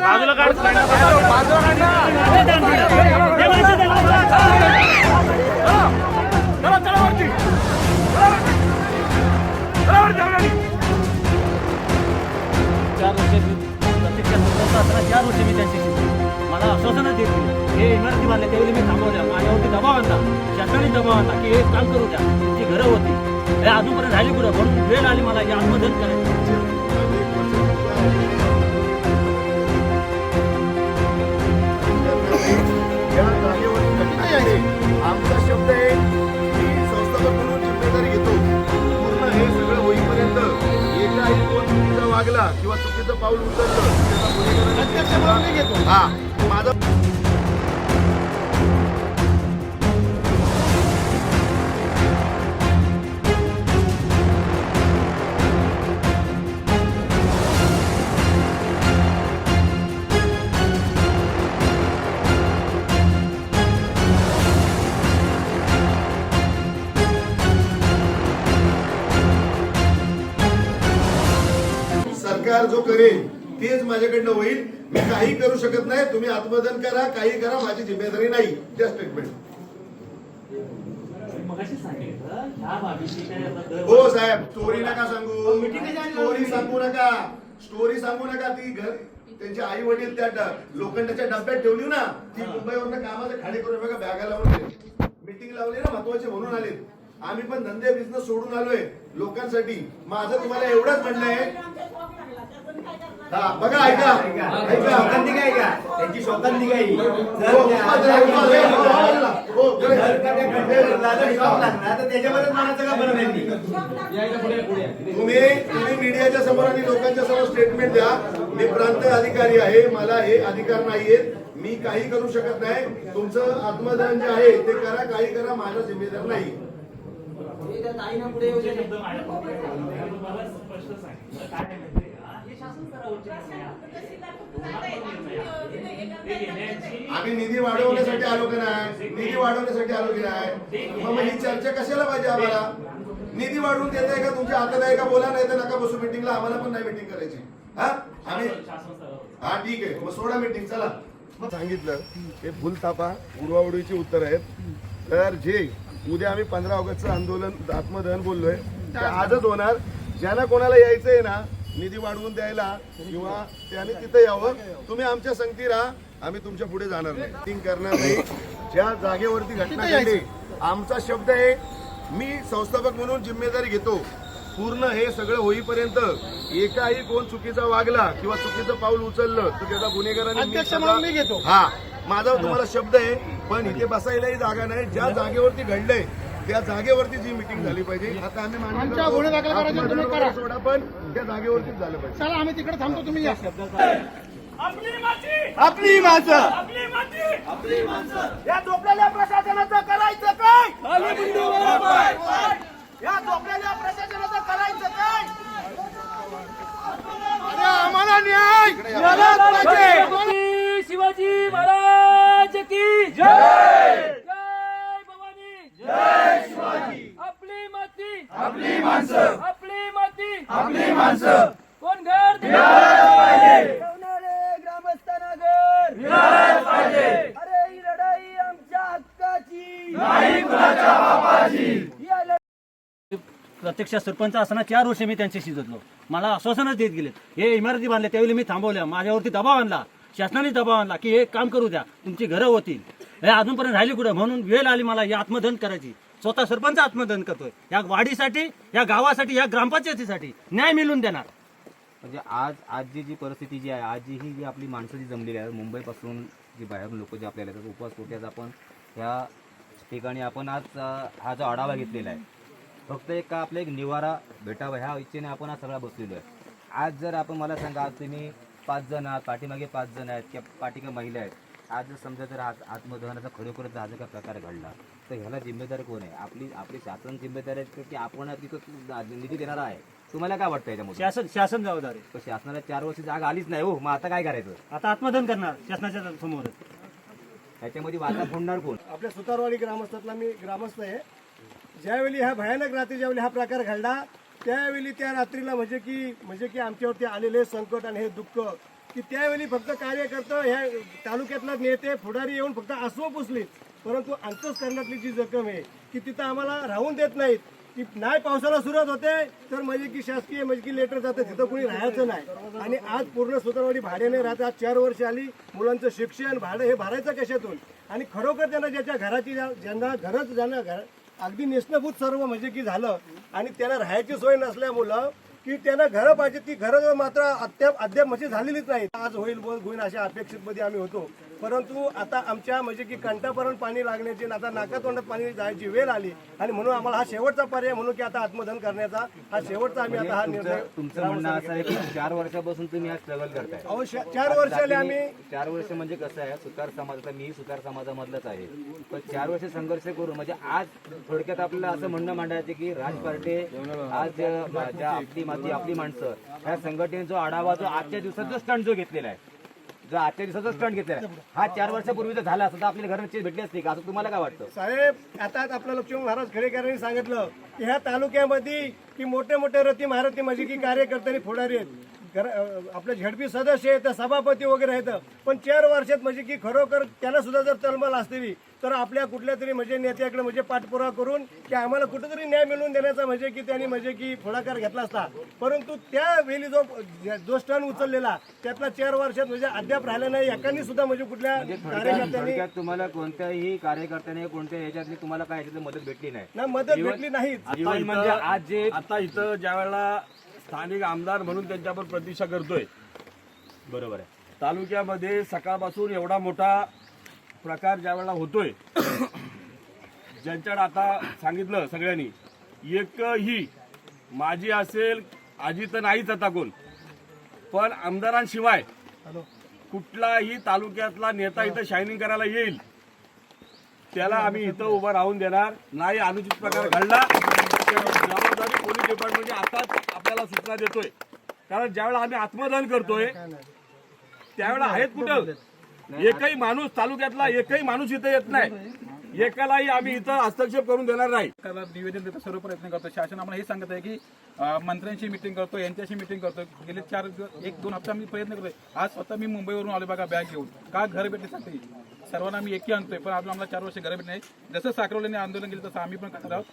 बाजूला काढ. चार वर्ष प्रत्यक्षात स्वतंत्र असताना चार वर्ष मी त्यांची मला आश्वासनं देत हे इमारती बांधले त्यावेळी मी थांबवल्या माझ्यावरती दबाव आणला शासनाने दबाव आणला की हे काम करू द्या. तुमची घरं होती हे अजूनपर्यंत राहिली कुठं? म्हणून वेळ आली मला हे आत्मदन करायचं पाऊल उचललं त्याचा गुन्हेगारांना घेतो. हा. करेल तेच माझ्याकडनं होईल. मी काही करू शकत नाही. तुम्ही आत्मदन करा काही करा. माझी जिम्मेदारी नाही. त्या स्टेटमेंट हो? साहेब. स्टोरी नका सांगू. स्टोरी सांगू नका. स्टोरी सांगू नका. ती घर त्यांचे आई वडील त्या लोखंडाच्या डब्यात ठेवली ना ती मुंबईवरनं कामाचे खाडे करून बघा बॅगा लावून मीटिंग लावली ना महत्त्वाचे म्हणून आले आम्ही पण धंदे बिझनेस सोडून आलोय लोकांसाठी. माझं तुम्हाला एवढंच म्हणणं आहे. बघा ऐका. ऐका. शोकांती काय का त्यांची शोकांती काय हो, हो, का त्या खड्ड्याला जर शॉक लागला तर त्याच्याबद्दल म्हणायचं का बरं त्यांनी तुम्ही तुम्ही मीडियाच्या समोर आणि लोकांच्या समोर स्टेटमेंट द्या. मी प्रांत अधिकारी आहे मला हे अधिकार नाहीयेत मी काही करू शकत नाही. तुमचं आत्मदान जे आहे ते करा काही करा माझा जिम्मेदार नाही. तुम्हाला स्पष्ट सांगितलं आम्ही निधी वाढवण्यासाठी आलो की नाही? निधी वाढवण्यासाठी आलो की नाही? मग ही चर्चा कशाला पाहिजे आम्हाला? निधी वाढवून देत आहे का तुमच्या हातात आहे का? बोला नाही तर नका बसू मिटिंगला आम्हाला पण नाही मिटिंग करायची. हा? आम्ही हा ठीक आहे. मग सोडा मिटिंग चला. सांगितलं हे भूलथापा उडवाउडीची उत्तर आहेत. तर जे उद्या आम्ही पंधरा ऑगस्टचं आंदोलन आत्मदहन बोललोय ते आजच होणार. ज्यांना कोणाला यायचंय ना निधी वाढवून द्यायला किंवा त्याने तिथे यावं. तुम्ही आमच्या संगती राहा. आम्ही तुमच्यापुढे जाणार नाही. करणार नाही. ज्या जागेवरती घटना घडली आमचा शब्द आहे मी संस्थापक म्हणून जिम्मेदारी घेतो. पूर्ण हे सगळं होईपर्यंत एकाही कोण चुकीचा वागला किंवा चुकीचं पाऊल उचललं तर त्याचा गुन्हेगारांनी घेतो. हा माझा तुम्हाला शब्द आहे पण इथे बसायलाही जागा नाही. ज्या जागेवरती घडलंय त्या जागेवरती जी मिटिंग झाली पाहिजे आता आम्ही मान्य आमच्या. गुन्हे दाखल करायचे तुम्ही करा. सोडा पण त्या जागेवरतीच झालं पाहिजे. चला आम्ही तिकडे थांबतो तुम्ही या. आपली माती! आपली माणसं! आपली माती! आपली माणसं! या झोपलेल्या प्रशासनाचं करायचं काय? या झोपलेल्या प्रशासनाचं करायचं काय? अरे आम्हाला न्याय! मिळालाच पाहिजे. छत्रपती शिवाजी महाराज की जय भवानी जय शिवाजी आपली माती आपली माणसं. आपली माती. आपली माणसं. कोण घर पाहिजे. ग्रामस्थांना घर पाहिजे. अरे ही लढाई आमच्या हक्काची. नाही कुणाच्या बापाची. प्रत्यक्ष सरपंच असताना चार वर्ष मी त्यांच्याशी जगलो मला आश्वासनच देत गेलेत. हे इमारती बांधल्या त्यावेळी मी थांबवल्या. माझ्यावरती दबाव आणला. शासनाने दबाव आणला की हे काम करू द्या. तुमची घरं होतील. हे अजूनपर्यंत राहिली कुठं? म्हणून वेळ आली मला ही आत्मदहन करायची. स्वतः सरपंच आत्मदहन करतोय. या वाढीसाठी या गावासाठी या ग्रामपंचायतीसाठी न्याय मिळून देणार. म्हणजे आज आजची जी परिस्थिती जी आहे आजची ही जी आपली माणसं जी जमलेली आहे मुंबईपासून जी बाहेरून लोक जे आपल्याला येतात उपवास कोट्याचा आपण ह्या ठिकाणी आपण आज हा जो आढावा घेतलेला आहे फक्त एक का आपला एक निवारा भेटावा ह्या इच्छेने आपण आज सगळा बसलेलो आहे. आज जर आपण मला सांगा आज तुम्ही पाच जण आहात पाठीमागे पाच जण आहेत किंवा पाठीका महिला आहेत आज जर समजा जर आज आत्मदहनाचा खरोखरच हा जर का प्रकार घडला तर ह्याला जिम्मेदार कोण आहे? आपली आपली शासन जिम्मेदार आहे की आपण तिथं निधी देणारा आहे? तुम्हाला काय वाटतं याच्यामध्ये शासन शासन जबाबदार आहे. पण शासनाला चार वर्ष जागा आलीच नाही हो. मग आता काय करायचं? आता आत्मदहन करणार शासनाच्या समोरच त्याच्यामध्ये वाचा फोडणार कोण? आपल्या सुतारवाडी ग्रामस्थातला मी ग्रामस्थ आहे. ज्यावेळी ह्या भयानक रात्री ज्यावेळी हा प्रकार घडला त्यावेळी त्या रात्रीला म्हणजे की म्हणजे की आमच्यावरती आलेले संकट आणि हे दुःख की त्यावेळी फक्त कार्यकर्ता ह्या तालुक्यातला नेते पुढारी येऊन फक्त आसवं पुसले. परंतु अंतस्करणातली जी जखम आहे की तिथं आम्हाला राहून देत नाहीत. की नाही पावसाला सुरुवात होते तर म्हणजे की शासकीय म्हणजे की लेटर जातं तिथं कोणी राहायचं नाही. आणि आज पूर्ण सुतारवाडी भाड्याने राहते आज चार वर्ष आली मुलांचं शिक्षण भाडं हे भरायचं कशातून? आणि खरोखर त्यांना ज्याच्या घराची ज्यांना घरच ज्यांना घर अगदी निष्णभूत सर्व म्हणजे की झालं. आणि त्यांना राहायची सोय नसल्यामुळं की त्यांना घरं पाहिजे ती घरं मात्र अद्याप अद्याप म्हणजे झालेलीच नाही आज होईल बोल होईल अशा अपेक्षित मध्ये आम्ही होतो. परंतु आता आमच्या म्हणजे की कंठापर्यंत पाणी लागण्याची आता नाकातोंडात पाणी जायची वेळ आली आणि म्हणून आम्हाला हा शेवटचा पर्याय म्हणून की आता आत्मदहन करण्याचा हा शेवटचा आम्ही आता हा निर्णय तुमचं म्हणणं असं आहे की चार वर्षापासून तुम्ही हा स्ट्रगल करताय. अहो श- चार वर्षाले आम्ही चार वर्ष म्हणजे कसं आहे सुतार समाज आता मी सुतार समाजामधलाच आहे. पण चार वर्ष संघर्ष करून म्हणजे आज थोडक्यात आपल्याला असं म्हणणं मांडायचं की राज पार्टे आज अं, ज्या आपली माती आपली माणसं ह्या संघटनेचा जो आढावा जो आजच्या दिवसाचा स्टंट जो घेतलेला आहे. जो आजच्या दिवसाचा स्टंट घेतलेला आहे. हा चार वर्षापूर्वी जर झाला असता तर आपल्याला घराची भेटली असती का? असं तुम्हाला काय वाटतं? साहेब आता आपल्या लक्ष्मण महाराज खडेकरांनी सांगितलं की ह्या तालुक्यामध्ये की मोठे मोठे रती महारथी म्हणजे की कार्यकर्ते आणि पुढारी आहेत. आपले झडपी सदस्य आहेत सभापती वगैरे आहेत. पण चार वर्षात म्हणजे की खरोखर त्यांना सुद्धा जर तळमळ असतेवी तर आपल्या कुठल्या तरी म्हणजे नेत्याकडे म्हणजे पाठपुरावा करून की आम्हाला कुठेतरी न्याय मिळवून देण्याचा म्हणजे की त्यांनी म्हणजे की पुढाकार घेतला असता. परंतु त्यावेळी जो जो स्टन उचललेला त्यातला चार वर्षात म्हणजे अद्याप राहिला नाही. एकानी सुद्धा म्हणजे कुठल्या कार्यकर्त्यांनी थोडक्यात तुम्हाला कोणत्याही कार्यकर्त्याने कोणत्या याच्यातली तुम्हाला काय याच्यातली मदत भेटली नाही. ना मदत भेटली जीवन म्हणजे आज जे आता इथं ज्या वेळेला स्थानिक आमदार म्हणून त्यांच्यावर प्रतीक्षा करतोय. बरोबर आहे. तालुक्यामध्ये सकाळपासून एवढा मोठा प्रकार ज्या वेळेला होतोय ज्यांच्याकडे आता सांगितलं सगळ्यांनी एकही माझी असेल आजी तर नाहीच आता कोण. पण आमदारांशिवाय कुठलाही तालुक्यातला नेता इथं शायनिंग करायला येईल त्याला आम्ही इथं उभं राहून देणार. नाही अनुचित प्रकार घडला डिपार्टमेंटने म्हणजे आताच आपल्याला सूचना देतोय. कारण ज्यावेळेला आम्ही आत्मदान करतोय त्यावेळेला आहेत कुठं? एकही माणूस तालुक्यातला एकही माणूस इथं येत नाही. एकालाही आम्ही इथं हस्तक्षेप करून देणार नाही. निवेदन देतो सर्व प्रयत्न करतो शासन आम्हाला हे सांगत आहे की मंत्र्यांशी मिटिंग करतो यांच्याशी मिटिंग करतो. गेले चार दिवस- एक दोन हप्ता मी प्रयत्न करतोय. आज स्वतः मी मुंबईवरून आलो बघा बॅग घेऊन. का घर भेटण्यासाठी? सर्वांना आम्ही एकी आणतोय पण अजून आम्हाला चार वर्ष घर भेटले नाही जसं साकरवल्याने आंदोलन केलं तसं आम्ही पण करणार आहोत.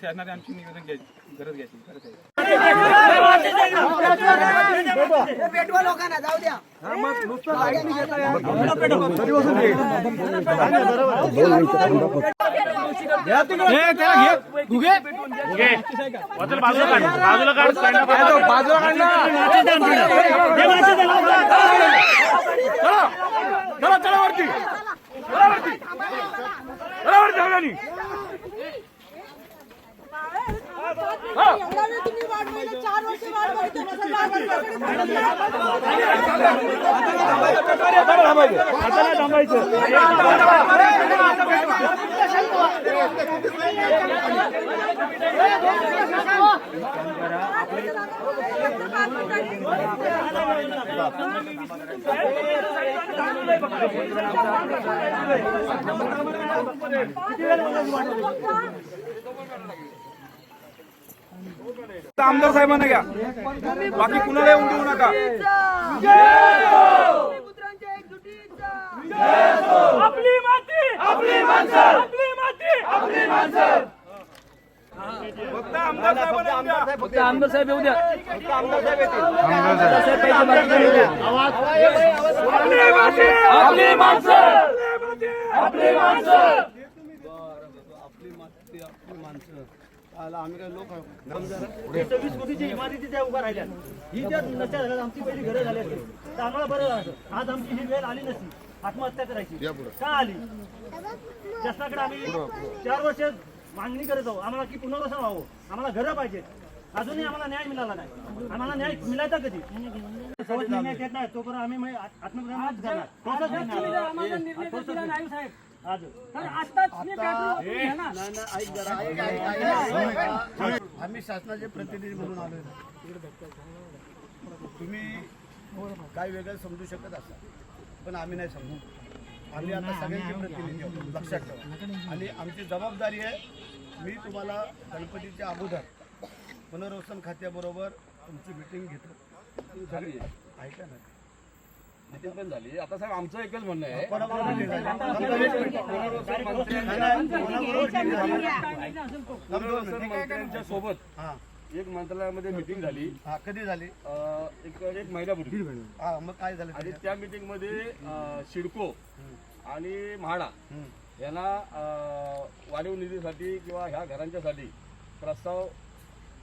शासनाने आमची निवेदन घ्यायची गरज घ्यायची गरज आहे चला चला वरती चला वरती चला वरती सगळ्यांनी. एवढा वेळ तुम्ही वाट पाहिलं, चार वर्ष वाट पाहिली, माझं आमदार साहेबांना घ्या. बाकी कुणाला येऊन देऊ नका. आपली माती आपली माणसं आपली माती आपली माणसं फक्त आमदार साहेबांना येऊन द्या. फक्त आमदार साहेब येऊ द्या आपली माती आपली माणसं. आपली माणसं. सव्वीस कोटीच्या इमारती त्या उभ्या राहिल्या ही जर नसत्या झाल्या आमची पहिली घरं झाली असती तर आम्हाला बरं झालं. आज आमची ही वेळ आली नसती. आत्महत्या करायची. का आली? शासनाकडे आम्ही चार वर्ष मागणी करत आहोत. आम्हाला की पुनर्वसन व्हावं. आम्हाला घरं पाहिजेत. अजूनही आम्हाला न्याय मिळाला नाही. आम्हाला न्याय मिळायचा कधी? निर्णय घेत नाही तोपर्यंत आम्ही मग आत्मग्रहणच करणार. आम्ही शासनाचे प्रतिनिधी म्हणून आलोय. तुम्ही काय वेगळं समजू शकत असाल पण आम्ही नाही समजू. आम्ही आता सगळ्यांचे प्रतिनिधी आहोत लक्षात ठेवा. आणि आमची जबाबदारी आहे मी तुम्हाला गणपतीच्या अगोदर पुनर्वसन खात्याबरोबर तुमची मिटिंग घेतो. सगळी ऐका ना. पण झाली. आता साहेब आमचं एकच म्हणणं आहे. एक मंत्र्यांच्या- सोबत हा. मंत्रालयामध्ये मिटिंग झाली. हा कधी झाली? एक एक महिन्यापूर्वी. हा मग काय झालं आणि? त्या मीटिंगमध्ये अं, सिडको आणि म्हाडा. यांना वाढीव निधीसाठी किंवा ह्या घरांच्यासाठी प्रस्ताव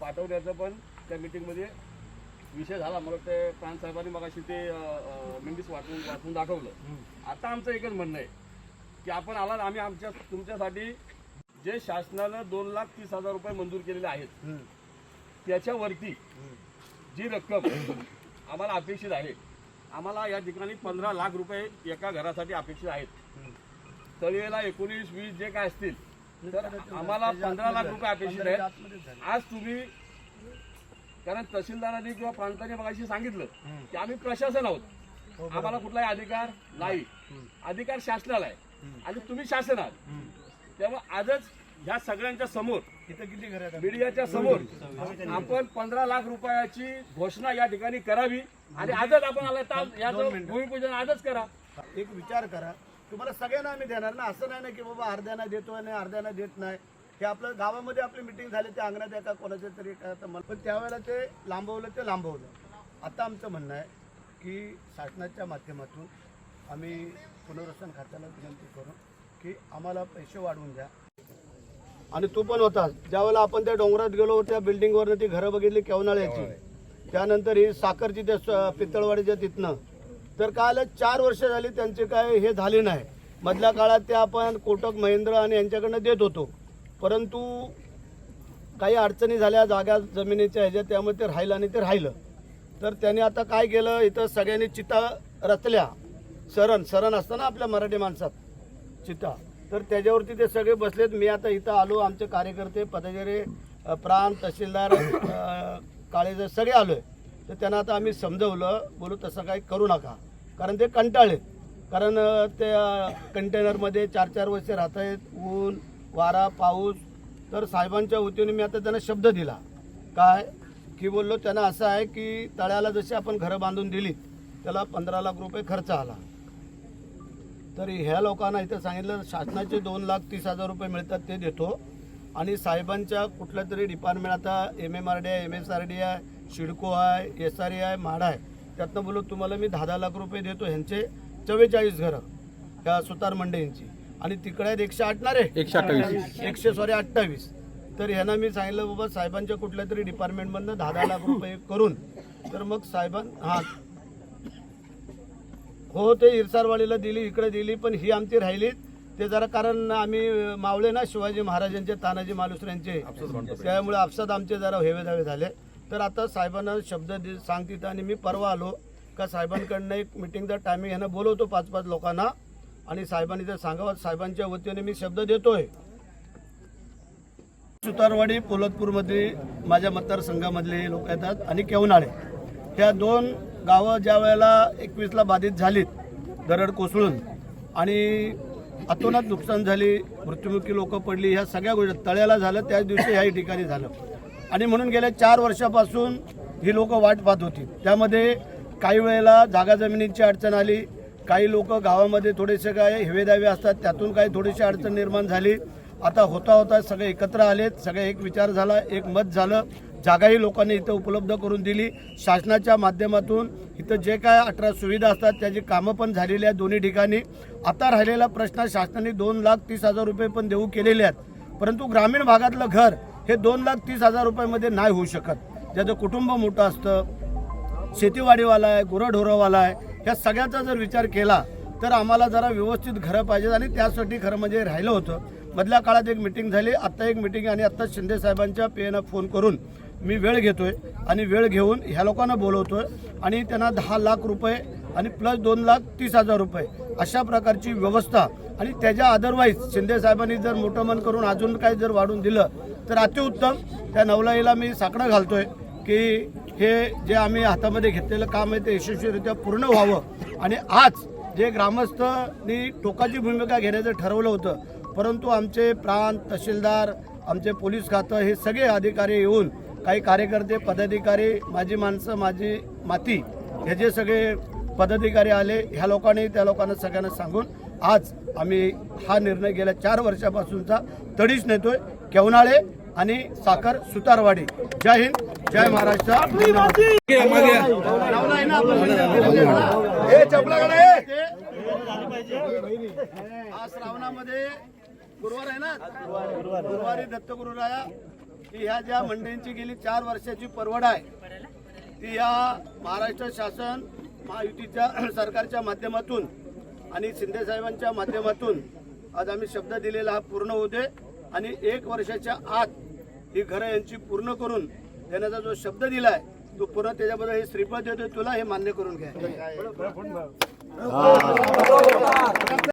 पाठवण्याचा पण त्या मीटिंगमध्ये विषय झाला मग ते प्राण साहेबांनी मग अशी ते मेंबीस वाचून वाचून दाखवलं. आता आमचं एकच म्हणणं आहे की आपण आलात आम्ही आमच्या तुमच्यासाठी जे शासनानं दोन लाख तीस हजार रुपये मंजूर केलेले आहेत त्याच्यावरती जी रक्कम आम्हाला अपेक्षित आहे आम्हाला या ठिकाणी पंधरा लाख रुपये एका घरासाठी अपेक्षित आहेत. तळवेला एकोणीस वीस जे काय असतील तर आम्हाला पंधरा लाख रुपये अपेक्षित आहेत. आज तुम्ही कारण तहसीलदारांनी किंवा प्रांतांनी मगाशी सांगितलं की आम्ही प्रशासन आहोत. आम्हाला कुठलाही अधिकार नाही. अधिकार शासनाला आहे. आणि तुम्ही शासन आहात. त्यामुळे आजच ह्या सगळ्यांच्या समोर इथं किती घर आहेत? मीडियाच्या समोर आपण पंधरा लाख रुपयाची घोषणा या ठिकाणी करावी. आणि आजच आपण आला तर याचं भूमिपूजन आजच करा. एक विचार करा. तुम्हाला सगळ्यांना आम्ही देणार ना? असं नाही ना की बाबा अर्ध्यांना देतोय आणि अर्ध्यांना देत नाही. हे आपलं गावामध्ये आपली मिटिंग झाली ते अंगणात एका कोणाच्या तरी काय तर मला पण त्यावेळेला ते लांबवलं ते लांबवलं. आता आमचं म्हणणं आहे की शासनाच्या माध्यमातून आम्ही पुनर्वसन खात्याला विनंती करू की आम्हाला पैसे वाढवून द्या. आणि तू पण होतास ज्यावेळेला आपण त्या डोंगरात गेलो त्या बिल्डिंगवरनं ती घरं बघितली केवनाळ्याची त्यानंतर ही साखरची त्या पितळवाडीच्या तिथनं. तर काय आलं चार वर्ष झाली त्यांचे काय हे झाले नाही. मधल्या काळात ते आपण कोटक महेंद्र आणि यांच्याकडनं देत होतो. परंतु काही अडचणी झाल्या जागा जमिनीच्या ह्याच्या त्यामुळे ते राहिलं आणि ते राहिलं. तर त्याने आता काय केलं इथं सगळ्यांनी चिता रचल्या. सरण सरण असतं ना आपल्या मराठी माणसात चिता. तर त्याच्यावरती ते सगळे बसलेत. मी आता इथं आलो आमचे कार्यकर्ते पदाधिकारी प्राण तहसीलदार काळेजर सगळे आलोय. तर त्यांना आता आम्ही समजवलं बोलू तसं काही करू नका. कारण ते कंटाळलेत. कारण त्या कंटेनरमध्ये चार चार वर्ष राहत आहेत ऊन वारा पाऊस. तर साहेबांच्या वतीने मी आता त्यांना शब्द दिला. काय? की बोललो त्यांना असं आहे की तळ्याला जशी आपण घरं बांधून दिली त्याला पंधरा लाख रुपये खर्च आला. तर ह्या लोकांना इथं सांगितलं शासनाचे दोन लाख तीस हजार रुपये मिळतात ते देतो. आणि साहेबांच्या कुठल्या तरी डिपार्टमेंट आता एम एम आर डी आहे एम एस आर डी आहे शिडको आहे एस आर ए आहे म्हाडा आहे. त्यातनं बोलू तुम्हाला मी दहा दहा लाख रुपये देतो ह्यांचे चव्वेचाळीस घरं. त्या सुतार मंडे यांची आणि तिकडे आहेत एकशे रे? एकशे अठ्ठावीस. एकशे सॉरी अठ्ठावीस. तर ह्यांना मी सांगितलं बाबा साहेबांच्या कुठल्या तरी डिपार्टमेंटमधनं दहा दहा लाख रुपये करून. तर मग साहेबां हां. हो ते इरसारवाडीला दिली इकडे दिली पण ही आमची राहिली. ते जरा कारण आम्ही मावळे ना शिवाजी महाराजांचे तानाजी मालुसऱ्यांचे. त्यामुळे आपसात आमचे जरा हेवे दावे झाले. तर आता साहेबांना शब्द दि- सांगतील आणि मी परवा आलो. का साहेबांकडनं एक मिटिंगचा टायमिंग ह्यांना बोलवतो पाच पाच लोकांना. आणि साहेबांनी जर सांगावं साहेबांच्या वतीने मी शब्द देतोय. सुतारवाडी पोलतपूरमध्ये माझ्या मतदारसंघामधले लोक येतात आणि केवनाळे ह्या दोन गावं ज्या वेळेला एकवीसला बाधित झालीत दरड कोसळून आणि अतोनात नुकसान झाली मृत्युमुखी लोक पडली ह्या सगळ्या गोष्टी तळ्याला झालं त्याच दिवशी ह्याही ठिकाणी झालं. आणि म्हणून गेल्या चार वर्षापासून ही लोक वाट पाहत होती. त्यामध्ये काही वेळेला जागा जमिनीची अडचण आली काही लोक गावामध्ये थोडेसे काय हेवेदावे असतात त्यातून काही थोडीशी अडचण निर्माण झाली. आता होता होता सगळे एकत्र आलेत सगळे एक विचार झाला एक मत झालं. जागाही लोकांनी इथं उपलब्ध करून दिली. शासनाच्या माध्यमातून इथं जे काय अठरा सुविधा असतात त्याची कामं पण झालेली आहेत दोन्ही ठिकाणी. आता राहिलेला प्रश्न शासनाने दोन लाख तीस हजार रुपये पण देऊ केलेले आहेत. परंतु ग्रामीण भागातलं घर हे दोन लाख तीस हजार रुपयामध्ये नाही होऊ शकत. ज्याचं कुटुंब मोठं असतं शेतीवाडीवाला आहे गुरंढोरंवाला आहे ह्या सगळ्याचा जर विचार केला तर आम्हाला जरा व्यवस्थित घरं पाहिजेत आणि त्यासाठी खरं म्हणजे राहिलं होतं. मधल्या काळात एक मिटिंग झाली आत्ता एक मिटिंग आणि आत्ता शिंदे साहेबांच्या पेनं फोन करून मी वेळ घेतोय आणि वेळ घेऊन ह्या लोकांना बोलवतोय आणि त्यांना दहा लाख रुपये आणि प्लस दोन लाख तीस हजार रुपये अशा प्रकारची व्यवस्था आणि त्याच्या अदरवाईज शिंदे साहेबांनी जर मोठं मन करून अजून काही जर वाढून दिलं तर अतिउत्तम. त्या नवलाईला मी साकडं घालतोय की हे जे आम्ही हातामध्ये घेतलेलं काम आहे ते यशस्वीरित्या पूर्ण व्हावं. आणि आज जे ग्रामस्थनी टोकाची भूमिका घेण्याचं ठरवलं होतं परंतु आमचे प्रांत तहसीलदार आमचे पोलीस खातं हे सगळे अधिकारी येऊन काही कार्यकर्ते पदाधिकारी माझी माणसं माझी माती हे जे सगळे पदाधिकारी आले ह्या लोकांनी त्या लोकांना सगळ्यांना सांगून आज आम्ही हा निर्णय गेल्या चार वर्षापासूनचा तडीच नेतोय. केवनाळे आणि साखर सुतारवाडी. जय हिंद जय महाराष्ट्र? हे आज श्रावणामध्ये गुरुवार आहे ना? गुरुवारी दत्तगुरुराया ही ह्या ज्या मंडळींची गेली चार वर्षाची परवड आहे ती या महाराष्ट्र शासन महायुतीच्या सरकारच्या माध्यमातून आणि शिंदे साहेबांच्या माध्यमातून आज आम्ही शब्द दिलेला हा पूर्ण होते आणि एक वर्षाच्या आत ही घरं यांची पूर्ण करून देण्याचा जो शब्द दिलाय तो पूर्ण त्याच्याबद्दल हे श्रीपद देतोय तुला हे मान्य करून घ्या.